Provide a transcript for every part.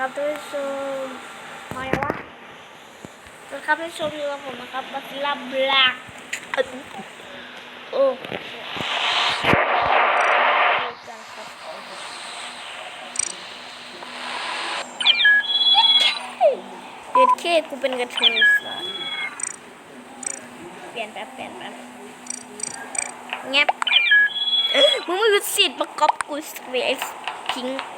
ครับท่านผู้ชมมาแล้ววะสวัสดีครับท่านผู้ชมอยู่กับผมนะครับบัสลาบลักโอ้เด็ดเคกูเป็นกระเทยสายเปลี่ยนแป๊บเปลี่ยนแป๊บแงบมึงไม่รู้สิทธิ์ประกอบกูสเวสพิงค์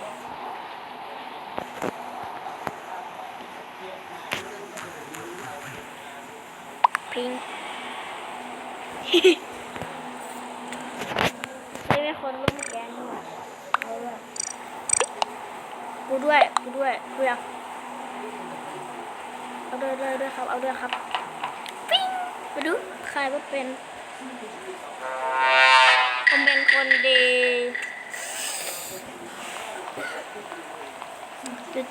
พิงไม่เป็นคนร่วมแก๊งด้วยเอาด้วยกูด้วยกูด้วยกูอยากเอาด้วยด้วยด้วยครับ เอาด้วยครับปิ้งไปดูใครว่าเป็นผมเป็นคนดี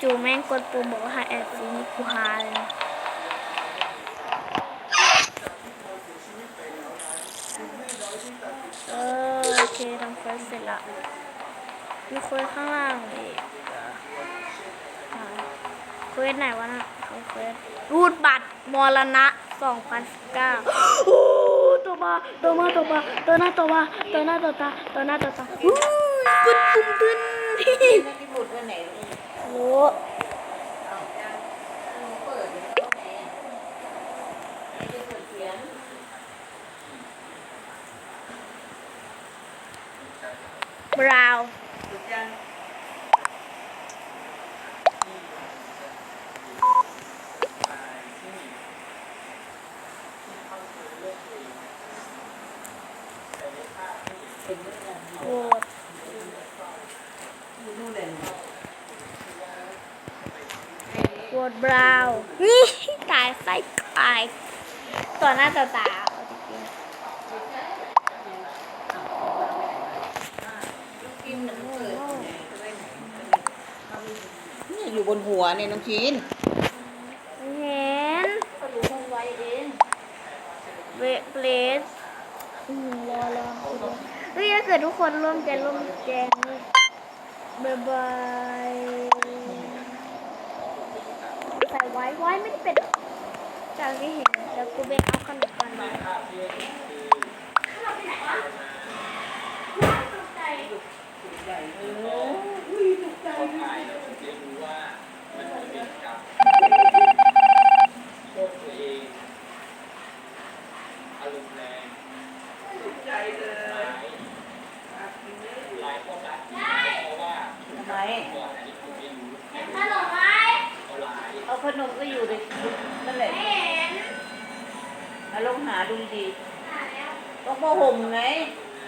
จู่ๆแม่งกดปุ่มบอกว่าหาแอดซีนี่กูหาเลยนะ เออโอเคทำเควสเสร็จ ละ มีเควสข้างล่างอีกอะอ่าเควสไหนวะนะเขาเควสรูดบัตรมรณะ2019โอ้ตัวมาตัวมาตัวมาตัวหน้าตัวมาตัวหน้าตัวตาตัวหน้าตัวตาอู้ยปุ่นปุ่นปุ่นนักที่บุตรวันไหนลูกโอ้ เปิดเดี๋ยวเขาไหนอะไม่ได้เปิดเสียง บราวน์บุตรยังโหวตอยู่นู่นเลยโหวตบราวน์นี่ตายไส้ตายต่อหน้าต่อตาเอาจริงๆ ลูกกินหนังเปิดเนี่ยอยู่ บนหัวเนี่ยน้องจีนเห็นก็รู้ห้องไว้เองเวเบลสอืมรอรอเฮ้ยถ้าเกิดทุกคนร่วมใจร่วมแจงนี่บายบายใส่ไว้ไว้ไม่ได้เป็นจากที่เห็นเดี๋ยวกูไปเอาขนมปังมาใหญ่เลยอุ้ยตกใจ คนไทยเราถึงได้รู้ว่า มันมีเวรกรรมโทษตัวเองอารมณ์แรงตกใจเลหลายยหลายคนรักที่เพราะว่าทำไมก่อนอันนี้ผมไม่รู้ขนมไหมเขาร้ายเอาขนมก็อยู่ในนั่นแหละไม่เห็นเอาลองหาดูดีต้องผ้าห่มไง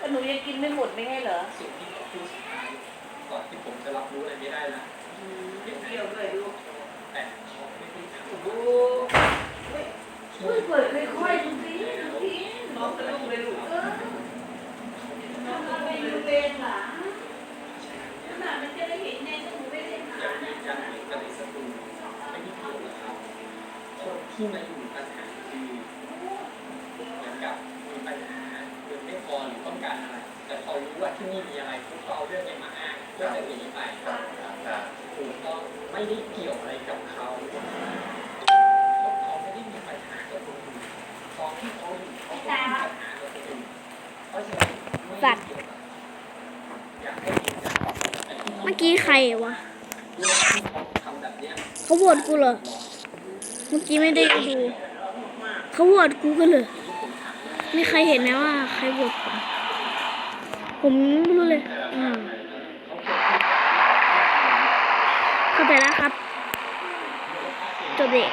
ก็หนูยังกินไม่หมดไม่ใช่เหรอสิ่งที่เขาพูดสุดท้ายก่อนที่ผมจะรับรู้อะไรไม่ได้นะเที่ยวด้วยลูก แต่เขาไม่ได้ทำโอ้โหช่วยเปิดค่อยๆดูสิดูสิน้องกระลุกเลยลูกเออน้องไปดูเองหรอขนาดมันจะได้เห็นในสมุดไม่ได้หาอย่างนี้กันเหมือนกันในสตูไม่ได้เกี่ยวนะครับคนที่มาอยู่ปัญหาคือเหมือนกับมีปัญหาเงินไม่พอหรือต้องการอะไร แต่พอรู้ว่าที่นี่มีอะไรพวกเขาเอาเรื่องนี้มาอ้างเพื่อจะหนีไป ถูกต้องไม่ได้เกี่ยวอะไรกับเขาเพราะเขาไม่ได้มีปัญหากับคนอื่นตอนที่เขาอยู่เขาก็มีปัญหากับคนอื่นเพราะฉะนั้นไม่ได้เกี่ยวกับอยากให้คิดนะเมื่อกี้ใครวะเรื่องที่เขาทำแบบเนี้ยเขาโหวตกูเหรอ เมื่อกี้ไม่ได้ดูเขาโหวตกูกันเลยมีใครเห็นไหมว่า ใครโหวตผมผมไม่รู้เลยอ่า เข้าใจแล้วครับ จบเด็ก